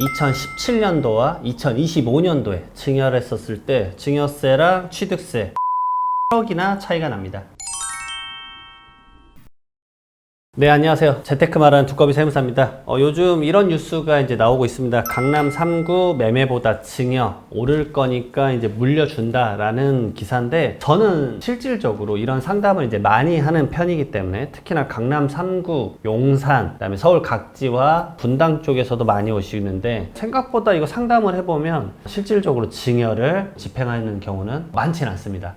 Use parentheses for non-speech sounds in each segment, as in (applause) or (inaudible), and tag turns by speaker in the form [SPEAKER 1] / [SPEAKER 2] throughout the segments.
[SPEAKER 1] 2017년도와 2025년도에 증여했었을 때 증여세랑 취득세 (laughs) 1억이나 차이가 납니다. 네, 안녕하세요. 재테크 말하는 두꺼비 세무사입니다. 어, 요즘 이런 뉴스가 이제 나오고 있습니다. 강남 3구 매매보다 증여 오를 거니까 이제 물려준다라는 기사인데 저는 실질적으로 이런 상담을 이제 많이 하는 편이기 때문에 특히나 강남 3구, 용산, 그다음에 서울 각지와 분당 쪽에서도 많이 오시는데 생각보다 이거 상담을 해보면 실질적으로 증여를 집행하는 경우는 많지는 않습니다.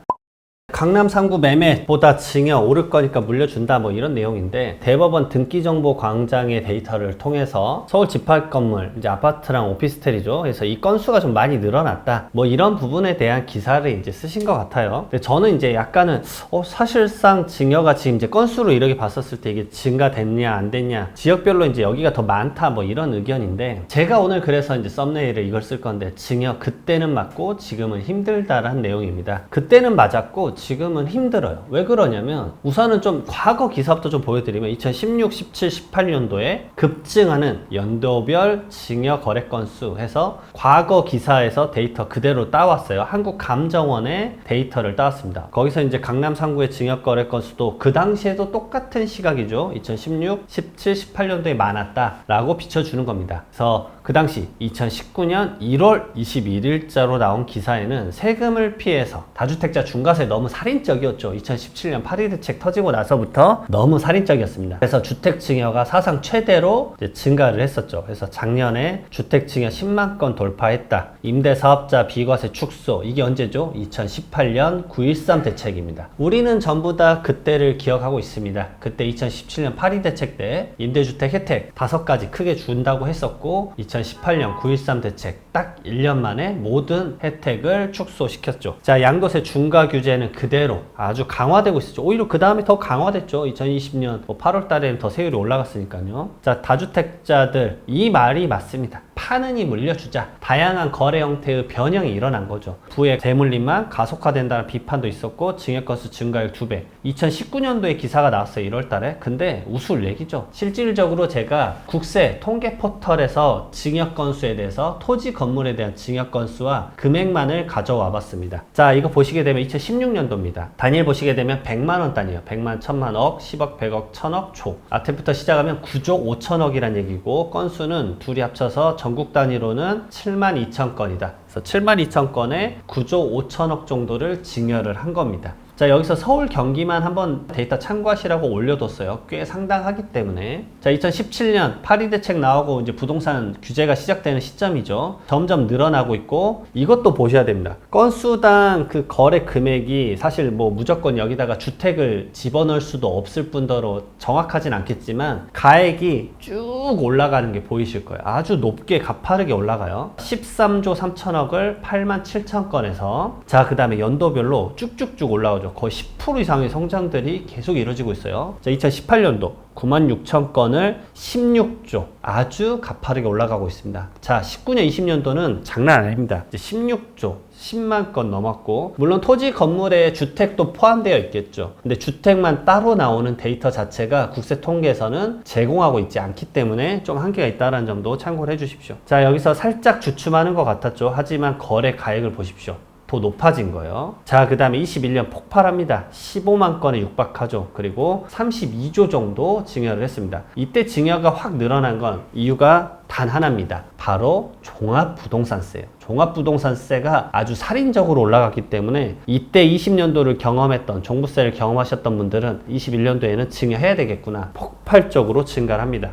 [SPEAKER 1] 강남 3구 매매보다 증여 오를 거니까 물려준다 뭐 이런 내용인데 대법원 등기정보 광장의 데이터를 통해서 서울 집합 건물 이제 아파트랑 오피스텔이죠. 그래서 이 건수가 좀 많이 늘어났다. 뭐 이런 부분에 대한 기사를 이제 쓰신 것 같아요. 근데 저는 이제 약간은 어 사실상 증여가 지금 이제 건수로 이렇게 봤었을 때 이게 증가됐냐 안 됐냐 지역별로 이제 여기가 더 많다 뭐 이런 의견인데 제가 오늘 그래서 이제 썸네일에 이걸 쓸 건데 증여 그때는 맞고 지금은 힘들다라는 내용입니다. 그때는 맞았고 지금은 힘들어요. 왜 그러냐면 우선은 좀 과거 기사부터 좀 보여드리면 2016, 17, 18년도에 급증하는 연도별 증여 거래 건수 해서 과거 기사에서 데이터 그대로 따왔어요. 한국감정원의 데이터를 따왔습니다. 거기서 이제 강남 3구의 증여 거래 건수도 그 당시에도 똑같은 시각이죠. 2016, 17, 18년도에 많았다라고 비춰주는 겁니다. 그래서 그 당시 2019년 1월 21일자로 나온 기사에는 세금을 피해서 다주택자 중과세 너무 살인적이었죠. 2017년 파리 대책 터지고 나서부터 너무 살인적이었습니다. 그래서 주택 증여가 사상 최대로 증가를 했었죠. 그래서 작년에 주택 증여 10만 건 돌파했다. 임대 사업자 비과세 축소 이게 언제죠? 2018년 9.13 대책입니다. 우리는 전부 다 그때를 기억하고 있습니다. 그때 2017년 파리 대책 때 임대주택 혜택 다섯 가지 크게 준다고 했었고 2018년 9.13 대책 딱 1년 만에 모든 혜택을 축소시켰죠. 자, 양도세 중과 규제는 그대로 아주 강화되고 있었죠. 오히려 그 다음에 더 강화됐죠. 2020년 8월 달에는 더 세율이 올라갔으니까요. 자, 다주택자들 이 말이 맞습니다. 파는 이 물려주자. 다양한 거래 형태의 변형이 일어난 거죠. 부의 대물림만 가속화된다는 비판도 있었고 증여 건수 증가율 2배. 2019년도에 기사가 나왔어요. 1월 달에. 근데 우스울 얘기죠. 실질적으로 제가 국세 통계 포털에서 증여 건수에 대해서 토지 건물에 대한 증여 건수와 금액만을 가져와 봤습니다. 자, 이거 보시게 되면 2016년도입니다. 단일 보시게 되면 100만 원 단위예요. 100만, 1000만 억, 10억, 100억, 1000억, 초. 아트부터 시작하면 9조 5천억이란 얘기고 건수는 둘이 합쳐서 전국 단위로는 7만 2천 건이다. 그래서 7만 2천 건에 9조 5천억 정도를 증여를 한 겁니다. 자, 여기서 서울 경기만 한번 데이터 참고하시라고 올려뒀어요. 꽤 상당하기 때문에. 자, 2017년 파리 대책 나오고 이제 부동산 규제가 시작되는 시점이죠. 점점 늘어나고 있고 이것도 보셔야 됩니다. 건수당 그 거래 금액이 사실 뭐 무조건 여기다가 주택을 집어넣을 수도 없을 뿐더러 정확하진 않겠지만 가액이 쭉 올라가는 게 보이실 거예요. 아주 높게 가파르게 올라가요. 13조 3천억을 8만 7천 건에서 자, 그 다음에 연도별로 쭉쭉쭉 올라오죠. 거의 10% 이상의 성장들이 계속 이루어지고 있어요. 자, 2018년도 9만 6천 건을 16조 아주 가파르게 올라가고 있습니다. 자, 19년 20년도는 장난 아닙니다. 이제 16조 10만 건 넘었고 물론 토지 건물에 주택도 포함되어 있겠죠. 근데 주택만 따로 나오는 데이터 자체가 국세 통계에서는 제공하고 있지 않기 때문에 좀 한계가 있다는 점도 참고를 해주십시오. 자, 여기서 살짝 주춤하는 것 같았죠. 하지만 거래 가액을 보십시오. 더 높아진 거예요. 자, 그 다음에 21년 폭발합니다. 15만 건에 육박하죠. 그리고 32조 정도 증여를 했습니다. 이때 증여가 확 늘어난 건 이유가 단 하나입니다. 바로 종합부동산세예요. 종합부동산세가 아주 살인적으로 올라갔기 때문에 이때 20년도를 경험했던 종부세를 경험하셨던 분들은 21년도에는 증여해야 되겠구나. 폭발적으로 증가를 합니다.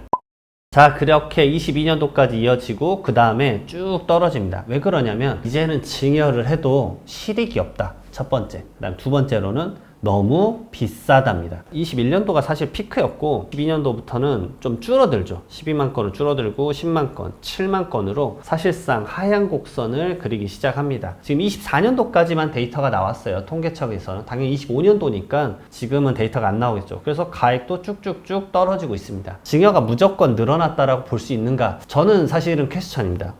[SPEAKER 1] 자, 그렇게 22년도까지 이어지고 그 다음에 쭉 떨어집니다. 왜 그러냐면 이제는 증여를 해도 실익이 없다. 첫 번째. 그 다음 두 번째로는 너무 비싸답니다. 21년도가 사실 피크였고 12년도부터는 좀 줄어들죠. 12만 건은 줄어들고 10만 건, 7만 건으로 사실상 하향 곡선을 그리기 시작합니다. 지금 24년도까지만 데이터가 나왔어요. 통계청에서는 당연히 25년도니까 지금은 데이터가 안 나오겠죠. 그래서 가액도 쭉쭉쭉 떨어지고 있습니다. 증여가 무조건 늘어났다라고 볼 수 있는가? 저는 사실은 퀘스천입니다.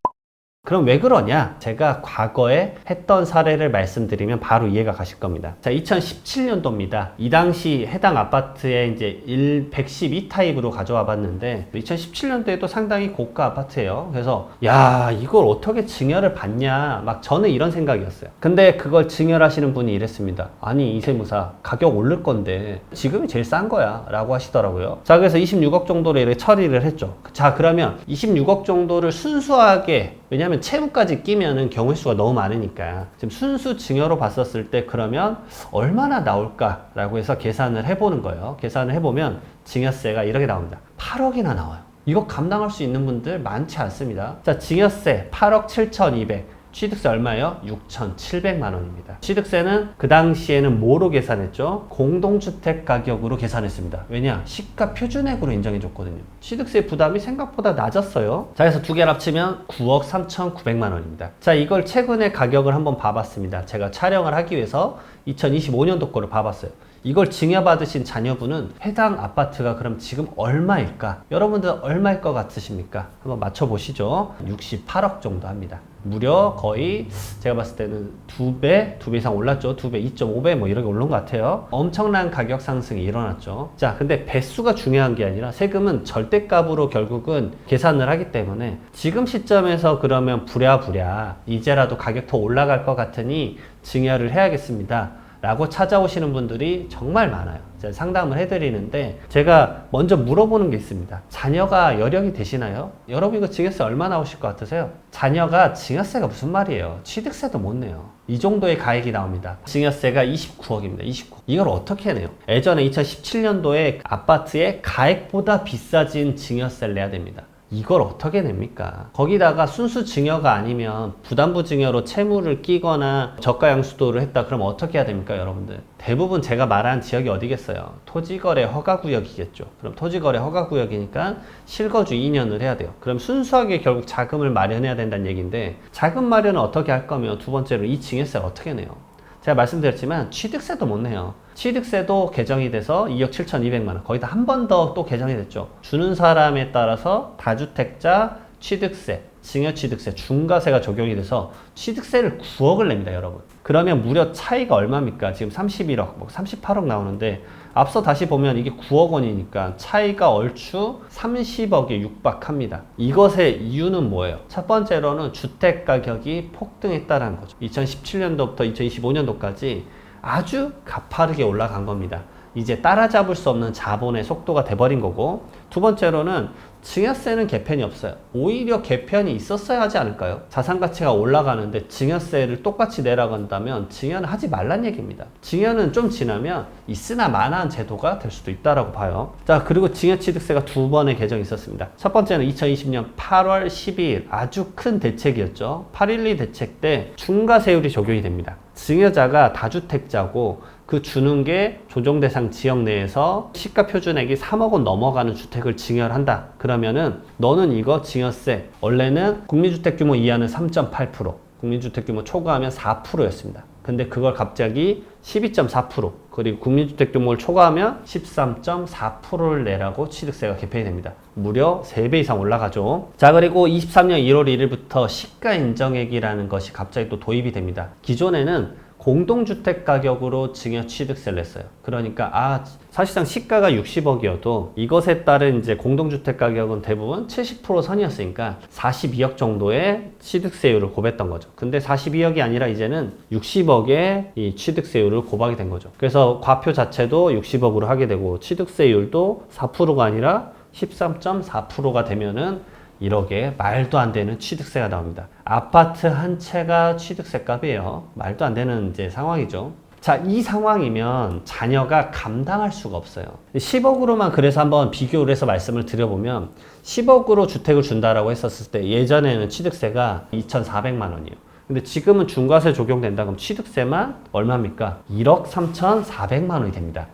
[SPEAKER 1] 그럼 왜 그러냐? 제가 과거에 했던 사례를 말씀드리면 바로 이해가 가실 겁니다. 자, 2017년도입니다. 이 당시 해당 아파트에 이제 1, 112 타입으로 가져와 봤는데 2017년도에도 상당히 고가 아파트예요. 그래서 야, 이걸 어떻게 증여를 받냐? 막 저는 이런 생각이었어요. 근데 그걸 증여하시는 분이 이랬습니다. 아니, 이세무사 가격 오를 건데 지금이 제일 싼 거야. 라고 하시더라고요. 자, 그래서 26억 정도로 이렇게 처리를 했죠. 자, 그러면 26억 정도를 순수하게 왜냐하면 채무까지 끼면은 경우의 수가 너무 많으니까 지금 순수 증여로 봤었을 때 그러면 얼마나 나올까라고 해서 계산을 해보는 거예요. 계산을 해보면 증여세가 이렇게 나옵니다. 8억이나 나와요. 이거 감당할 수 있는 분들 많지 않습니다. 자, 증여세 8억 7,200. 취득세 얼마예요? 6,700만 원입니다. 취득세는 그 당시에는 뭐로 계산했죠? 공동주택 가격으로 계산했습니다. 왜냐? 시가 표준액으로 인정해줬거든요. 취득세 부담이 생각보다 낮았어요. 자, 그래서 두 개를 합치면 9억 3,900만 원입니다. 자, 이걸 최근에 가격을 한번 봐봤습니다. 제가 촬영을 하기 위해서 2025년도 거를 봐봤어요. 이걸 증여받으신 자녀분은 해당 아파트가 그럼 지금 얼마일까? 여러분들 얼마일 것 같으십니까? 한번 맞춰보시죠. 68억 정도 합니다. 무려 거의 제가 봤을 때는 두 배, 두 배 이상 올랐죠. 두 배, 2.5배 뭐 이렇게 오른 것 같아요. 엄청난 가격 상승이 일어났죠. 자, 근데 배수가 중요한 게 아니라 세금은 절대값으로 결국은 계산을 하기 때문에 지금 시점에서 그러면 부랴부랴 이제라도 가격 더 올라갈 것 같으니 증여를 해야겠습니다. 라고 찾아오시는 분들이 정말 많아요. 제가 상담을 해드리는데 제가 먼저 물어보는 게 있습니다. 자녀가 여력이 되시나요? 여러분 이거 증여세 얼마 나오실 것 같으세요? 자녀가 증여세가 무슨 말이에요? 취득세도 못 내요. 이 정도의 가액이 나옵니다. 증여세가 29억입니다. 29억. 이걸 어떻게 내요? 예전에 2017년도에 아파트의 가액보다 비싸진 증여세를 내야 됩니다. 이걸 어떻게 냅니까? 거기다가 순수 증여가 아니면 부담부 증여로 채무를 끼거나 저가 양수도를 했다 그럼 어떻게 해야 됩니까 여러분들? 대부분 제가 말한 지역이 어디겠어요? 토지거래 허가구역이겠죠. 그럼 토지거래 허가구역이니까 실거주 2년을 해야 돼요. 그럼 순수하게 결국 자금을 마련해야 된다는 얘기인데 자금 마련을 어떻게 할 거면 두 번째로 이 증여세를 어떻게 내요? 제가 말씀드렸지만 취득세도 못 내요. 취득세도 개정이 돼서 2억 7,200만 원. 거의 다 한 번 더 또 개정이 됐죠. 주는 사람에 따라서 다주택자 취득세, 증여취득세, 중과세가 적용이 돼서 취득세를 9억을 냅니다, 여러분. 그러면 무려 차이가 얼마입니까? 지금 31억, 뭐 38억 나오는데 앞서 다시 보면 이게 9억 원이니까 차이가 얼추 30억에 육박합니다. 이것의 이유는 뭐예요? 첫 번째로는 주택 가격이 폭등했다는 거죠. 2017년도부터 2025년도까지 아주 가파르게 올라간 겁니다. 이제 따라잡을 수 없는 자본의 속도가 돼버린 거고 두 번째로는 증여세는 개편이 없어요. 오히려 개편이 있었어야 하지 않을까요? 자산 가치가 올라가는데 증여세를 똑같이 내라고 한다면 증여는 하지 말란 얘기입니다. 증여는 좀 지나면 있으나 마나한 제도가 될 수도 있다라고 봐요. 자, 그리고 증여취득세가 두 번의 개정이 있었습니다. 첫 번째는 2020년 8월 12일 아주 큰 대책이었죠. 8.12 대책 때 중과세율이 적용이 됩니다. 증여자가 다주택자고 그 주는 게 조정 대상 지역 내에서 시가 표준액이 3억 원 넘어가는 주택을 증여를 한다. 그러면은 너는 이거 증여세 원래는 국민주택 규모 이하는 3.8%, 국민주택 규모 초과하면 4%였습니다. 근데 그걸 갑자기 12.4% 그리고 국민주택 규모를 초과하면 13.4%를 내라고 취득세가 개편이 됩니다. 무려 3배 이상 올라가죠. 자 그리고 23년 1월 1일부터 시가 인정액이라는 것이 갑자기 또 도입이 됩니다. 기존에는 공동주택 가격으로 증여 취득세를 냈어요. 그러니까 아 사실상 시가가 60억이어도 이것에 따른 이제 공동주택 가격은 대부분 70% 선이었으니까 42억 정도의 취득세율을 고했던 거죠. 근데 42억이 아니라 이제는 60억의 이 취득세율을 고하게 된 거죠. 그래서 과표 자체도 60억으로 하게 되고 취득세율도 4%가 아니라 13.4%가 되면은 1억에 말도 안 되는 취득세가 나옵니다. 아파트 한 채가 취득세 값이에요. 말도 안 되는 이제 상황이죠. 자, 이 상황이면 자녀가 감당할 수가 없어요. 10억으로만 그래서 한번 비교를 해서 말씀을 드려보면 10억으로 주택을 준다라고 했었을 때 예전에는 취득세가 2,400만 원이에요. 근데 지금은 중과세 적용된다 그럼 취득세만 얼마입니까? 1억 3,400만 원이 됩니다.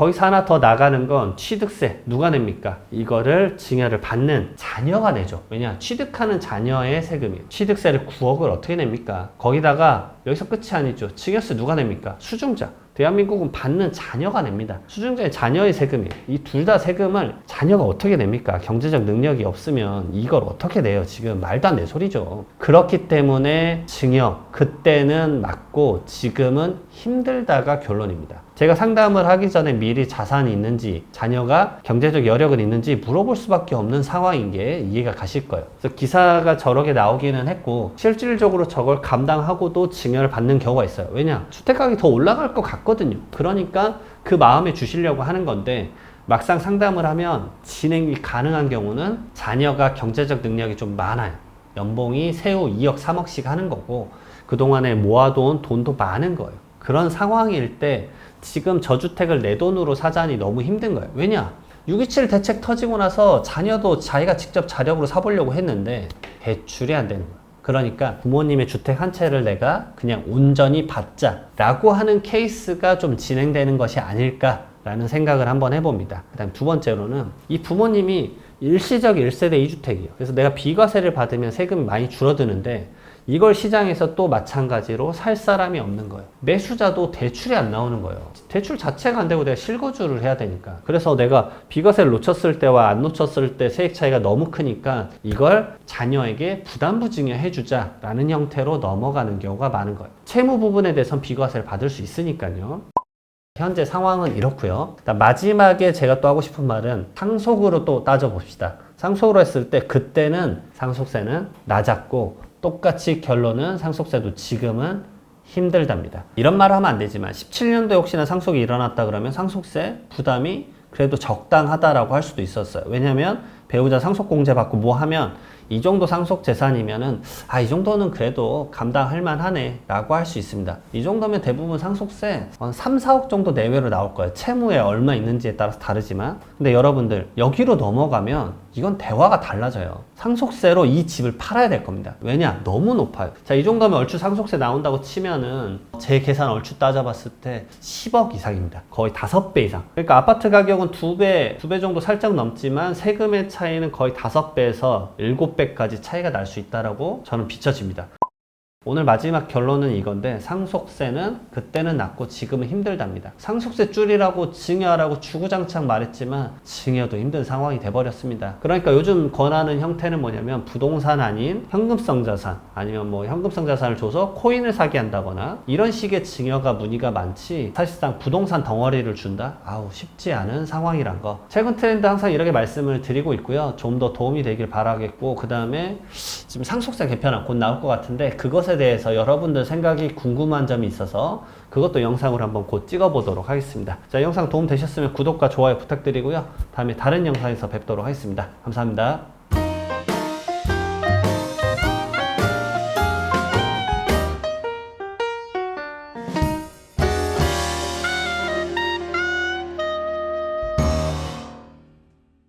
[SPEAKER 1] 거기서 하나 더 나가는 건 취득세 누가 냅니까? 이거를 증여를 받는 자녀가 내죠. 왜냐? 취득하는 자녀의 세금이에요. 취득세를 9억을 어떻게 냅니까? 거기다가 여기서 끝이 아니죠. 증여세 누가 냅니까? 수중자. 대한민국은 받는 자녀가 냅니다. 수중자의 자녀의 세금이에요. 이 둘 다 세금을 자녀가 어떻게 냅니까? 경제적 능력이 없으면 이걸 어떻게 내요? 지금 말도 안 되는 소리죠. 그렇기 때문에 증여 그때는 맞고 지금은 힘들다가 결론입니다. 제가 상담을 하기 전에 미리 자산이 있는지 자녀가 경제적 여력은 있는지 물어볼 수밖에 없는 상황인 게 이해가 가실 거예요. 그래서 기사가 저렇게 나오기는 했고 실질적으로 저걸 감당하고도 증여를 받는 경우가 있어요. 왜냐? 주택가격이 더 올라갈 것 같거든요. 그러니까 그 마음에 주시려고 하는 건데 막상 상담을 하면 진행이 가능한 경우는 자녀가 경제적 능력이 좀 많아요. 연봉이 세후 2억, 3억씩 하는 거고 그동안에 모아둔 돈도 많은 거예요. 그런 상황일 때 지금 저주택을 내 돈으로 사자니 너무 힘든 거예요. 왜냐? 627 대책 터지고 나서 자녀도 자기가 직접 자력으로 사보려고 했는데 대출이 안 되는 거예요. 그러니까 부모님의 주택 한 채를 내가 그냥 온전히 받자라고 하는 케이스가 좀 진행되는 것이 아닐까라는 생각을 한번 해봅니다. 그 다음 두 번째로는 이 부모님이 일시적 1세대 2주택이에요. 그래서 내가 비과세를 받으면 세금이 많이 줄어드는데 이걸 시장에서 또 마찬가지로 살 사람이 없는 거예요. 매수자도 대출이 안 나오는 거예요. 대출 자체가 안 되고 내가 실거주를 해야 되니까. 그래서 내가 비과세를 놓쳤을 때와 안 놓쳤을 때 세액 차이가 너무 크니까 이걸 자녀에게 부담부증여 해주자라는 형태로 넘어가는 경우가 많은 거예요. 채무 부분에 대해서는 비과세를 받을 수 있으니까요. 현재 상황은 이렇고요. 마지막에 제가 또 하고 싶은 말은 상속으로 또 따져봅시다. 상속으로 했을 때 그때는 상속세는 낮았고 똑같이 결론은 상속세도 지금은 힘들답니다. 이런 말을 하면 안 되지만 17년도에 혹시나 상속이 일어났다 그러면 상속세 부담이 그래도 적당하다라고 할 수도 있었어요. 왜냐면 배우자 상속공제 받고 뭐 하면 이 정도 상속 재산이면은 아 이 정도는 그래도 감당할 만하네 라고 할 수 있습니다 이 정도면 대부분 상속세 한 3, 4억 정도 내외로 나올 거예요 채무에 얼마 있는지에 따라서 다르지만 근데 여러분들 여기로 넘어가면 이건 대화가 달라져요. 상속세로 이 집을 팔아야 될 겁니다. 왜냐? 너무 높아요. 자 이 정도면 얼추 상속세 나온다고 치면은 제 계산 얼추 따져봤을 때 10억 이상입니다. 거의 5배 이상. 그러니까 아파트 가격은 2배 2배 정도 살짝 넘지만 세금의 차이는 거의 5배에서 7배까지 차이가 날 수 있다라고 저는 비춰집니다. 오늘 마지막 결론은 이건데 상속세는 그때는 낮고 지금은 힘들답니다. 상속세 줄이라고 증여하라고 주구장창 말했지만 증여도 힘든 상황이 돼버렸습니다. 그러니까 요즘 권하는 형태는 뭐냐면 부동산 아닌 현금성 자산 아니면 뭐 현금성 자산을 줘서 코인을 사게 한다거나 이런 식의 증여가 문의가 많지 사실상 부동산 덩어리를 준다? 아우 쉽지 않은 상황이란 거. 최근 트렌드 항상 이렇게 말씀을 드리고 있고요. 좀 더 도움이 되길 바라겠고 그 다음에 지금 상속세 개편안 곧 나올 것 같은데 그 것에 대해서 여러분들 생각이 궁금한 점이 있어서 그것도 영상으로 한번 곧 찍어 보도록 하겠습니다. 자, 영상 도움 되셨으면 구독과 좋아요 부탁드리고요. 다음에 다른 영상에서 뵙도록 하겠습니다. 감사합니다.